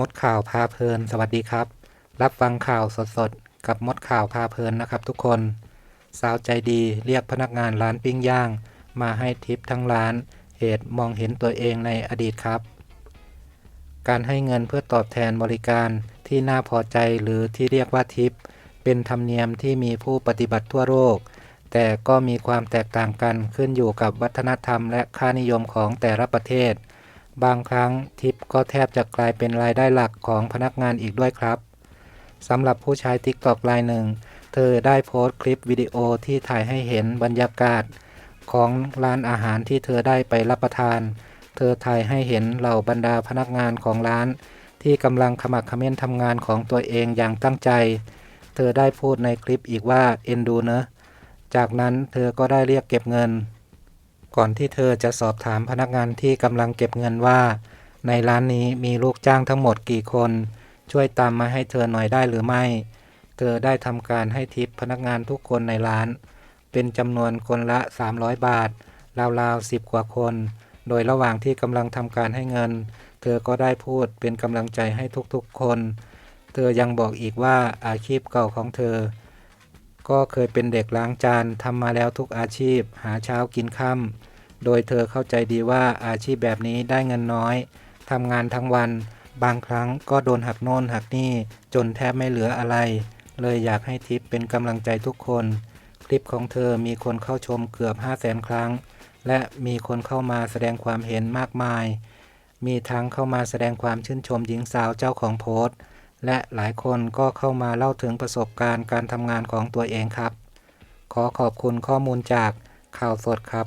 มดข่าวพาเพลิน สวัสดีครับ รับฟังข่าวสดๆ กับมดข่าวพาเพลินนะครับทุกคน สาวใจดีเรียกพนักงานร้านปิ้งย่าง มาให้ทิปทั้งร้าน เหตุมองเห็นตัวเองในอดีตครับ การให้เงินเพื่อตอบแทนบริการที่น่าพอใจหรือที่เรียกว่าทิป เป็นธรรมเนียมที่มีผู้ปฏิบัติทั่วโลก แต่ก็มีความแตกต่างกันขึ้นอยู่กับวัฒนธรรมและค่านิยมของแต่ละประเทศ บางครั้งทิปก็แทบจะกลายเป็นรายได้หลักของพนักงานอีกด้วยครับสำหรับผู้ใช้ TikTok รายหนึ่ง เธอได้โพสต์คลิปวิดีโอที่ถ่ายให้เห็นบรรยากาศ ของร้านอาหารที่เธอได้ไปรับประทาน เธอถ่ายให้เห็นเหล่าบรรดาพนักงานของร้าน ที่กำลังขมักเขม้นทำงานของตัวเองอย่างตั้งใจ เธอได้พูดในคลิปอีกว่าเอ็นดูเนอะจากนั้นเธอก็ได้เรียกเก็บเงิน ก่อนที่เธอจะสอบถามพนักงานที่กำลังเก็บเงินว่า ในร้านนี้มีลูกจ้างทั้งหมดกี่คน ช่วยตามมาให้เธอหน่อยได้หรือไม่ เธอได้ทำการให้ทิปพนักงานทุกคนในร้าน เป็นจำนวนคนละ 300 บาท ราวๆ10กว่าคน โดยระหว่างที่กำลังทำการให้เงิน เธอก็ได้พูดเป็นกำลังใจให้ทุกๆคน เธอยังบอกอีกว่าอาชีพเก่าของเธอก็เคยเป็นเด็กล้างจานทำมาแล้วทุกอาชีพ หาเช้ากินค่ำ โดยเธอเข้าใจดีว่าอาชีพแบบนี้ได้เงินน้อยทำงานทั้งวัน บางครั้งก็โดนหักโน่นหักนี่ จนแทบไม่เหลืออะไร เลยอยากให้ทิปเป็นกำลังใจทุกคน คลิปของเธอมีคนเข้าชมเกือบ 5 0 0แสนครั้ง และมีคนเข้ามาแสดงความเห็นมากมาย มีทั้งเข้ามาแสดงความชื่นชมหญิงสาวเจ้าของโพสต์ และหลายคนก็เข้ามาเล่าถึงประสบการณ์การทำงานของตัวเองครับ ขอขอบคุณข้อมูลจากข่าวสดครับ